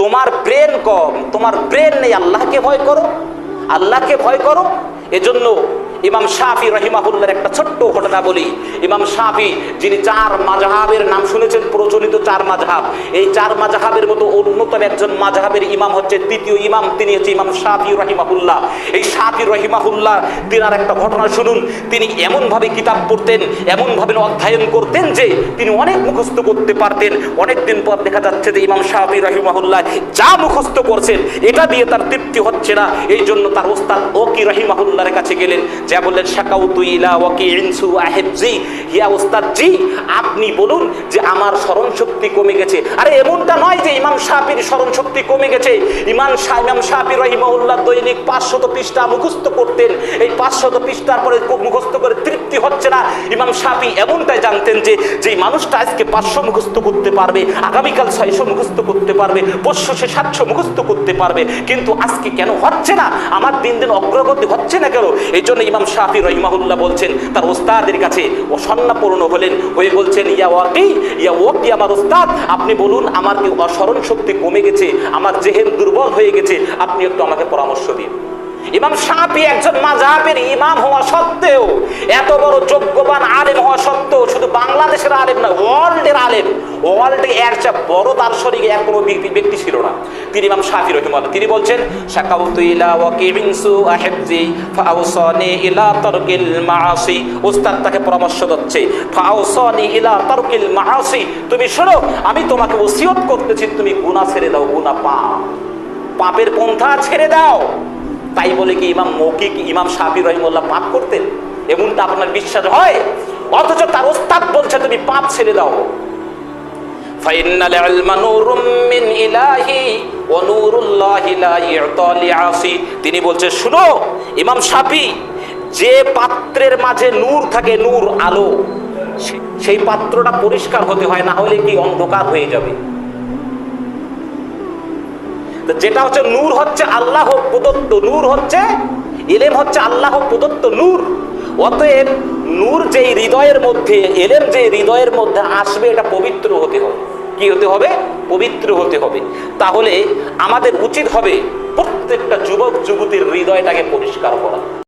তোমার ব্রেন কম, তোমার ব্রেন নেই, আল্লাহকে ভয় করো, আল্লাহকে ভয় করো। এজন্য ইমাম শাফি রহিমাহুল্লার একটা ছোট্ট ঘটনা বলি। ইমাম শাফি, যিনি চার মাজাহাবের নাম শুনেছেন, প্রচলিত চার মাজাহাব এই চার মাজাহাবের মতো অন্যতম একজন মাজাহাবের ইমাম হচ্ছে তৃতীয় ইমাম, তিনি হচ্ছে ইমাম শাফি রহিমাহুল্লাহ। এই শাফি রহিমাহুল্লাহ, তিনার একটা ঘটনা শুনুন। তিনি এমনভাবে কিতাব পড়তেন, এমনভাবে অধ্যয়ন করতেন যে তিনি অনেক মুখস্থ করতে পারতেন। অনেক দিন পর দেখা যাচ্ছে যে ইমাম শাফি রহিমাহুল্লাহ যা মুখস্থ করছেন, এটা দিয়ে তার তৃপ্তি হচ্ছে না। এই জন্য তার ওস্তাদ ওকি রহিমাহুল্লাহর কাছে গেলেন। যা বললেন, শাকাউতু ইলা ওয়াকি ইনসু আহেবজি। হিয়া ওস্তাদ, জি, আপনি বলুন যে আমার স্মরণ শক্তি কমে গেছে। আরে, এমনটা নয় যে ইমাম শাফির স্মরণ শক্তি কমে গেছে। ইমাম শাহ, ইমাম শাফি দৈনিক পাঁচশত পৃষ্ঠা মুখস্থ করতেন। এই পাঁচশত পৃষ্ঠার পরে মুখস্থ করে তৃপ্তি হচ্ছে না। ইমাম শাফি এমনটাই জানতেন যে যে মানুষটা আজকে পাঁচশো মুখস্থ করতে পারবে, আগামীকাল ছয়শো মুখস্থ করতে পারবে, পরশু সে সাতশো মুখস্থ করতে পারবে, কিন্তু আজকে কেন হচ্ছে না? আমার দিন দিন অগ্রগতি হচ্ছে না কেন? এই জন্য ইমাম শাফি রহিমাহুল্লাহ বলছেন, তার ওস্তাদের কাছে ও সন্নাপূর্ণ হলেন। হয়ে বলছেন, ইয়া ওয়াকি ইয়া ওয়াকি আমার ওস্তাদ, আপনি বলুন আমার কি অস্মরণ শক্তি কমে গেছে, আমার জেহেন দুর্বল হয়ে গেছে, আপনি একটু আমাকে পরামর্শ দিন। ইমাম সাপি একজন মাঝাবের ইমাম হওয়া সত্ত্বেও, এত বড় যোগ্যবান আলেম হওয়া সত্ত্বেও শুধু বাংলাদেশের আলেম না আলেম ওয়ার্ল্ডে চেয়ে বড় দার্শনিক এক কোনো ব্যক্তি ছিল না। তিনি ইমাম শাফি রহিমাল্লাহ তিনি বলছেন ইলা ফাউসানি ইলা তারকিল মাআসি। তাকে পরামর্শ দিচ্ছে ফাউসানি ইলা তারকিল মাআসি। তুমি শোনো, আমি তোমাকে ওসিয়ত করতেছি, তুমি গুনাহ ছেড়ে দাও, গুনাহ পাপ। পাপের পন্থা ছেড়ে দাও। তাই বলে কি ইমাম মৌখিক, ইমাম শাহি রহিমুল্লাহ পাপ করতেন? এমনটা আপনার বিশ্বাস হয়? অথচ তার ওস্তাদ বলছে, তুমি পাপ ছেড়ে দাও। ফাইনাল ইলমা নূরুম মিন ইলাহি ওয়া নূরুল্লাহি লা ইউতা লিআসি তিনি বলছে, শুনো, ইমাম শাফি, যে পাত্রের মাঝে নূর থাকে, নূর আলো সেই পাত্রটা পরিষ্কার হতে হয়, না হলে কি অন্ধকার হয়ে যাবে? যেটা হচ্ছে নূর হচ্ছে আল্লাহ প্রদত্ত নূর হচ্ছে এলেম হচ্ছে আল্লাহ প্রদত্ত নূর। অতএব নূর যেই হৃদয়ের মধ্যে এলেম যে হৃদয়ের মধ্যে আসবে, এটা পবিত্র হতে হবে। কি হতে হবে? পবিত্র হতে হবে। তাহলে আমাদের উচিত হবে প্রত্যেকটা যুবক যুবতীর হৃদয়টাকে পরিষ্কার করা।